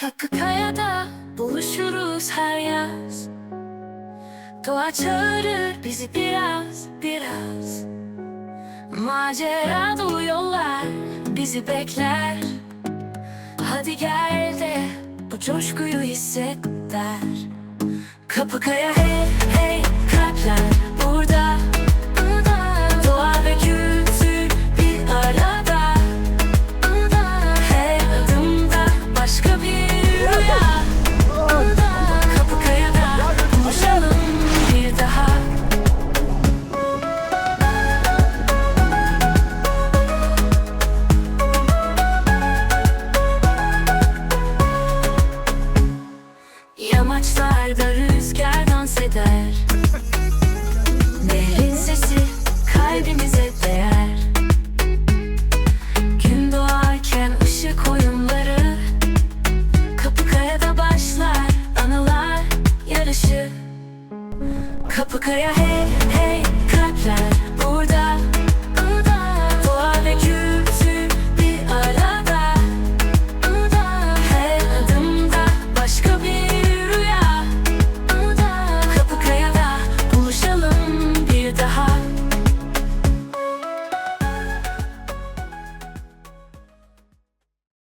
Kapıkaya'da buluşuruz her yaz. Doğa çağırır bizi biraz biraz. Macera dolu yollar bizi bekler. Hadi gel de bu coşkuyu hisset der. Kapıkaya hey hey kalpler Yamaçlarda rüzgar dans eder. Nehrin sesi kalbimize değer. Gün doğarken ışık oyunları Kapıkaya'da başlar anılar yarışı. Kapıkaya hey hey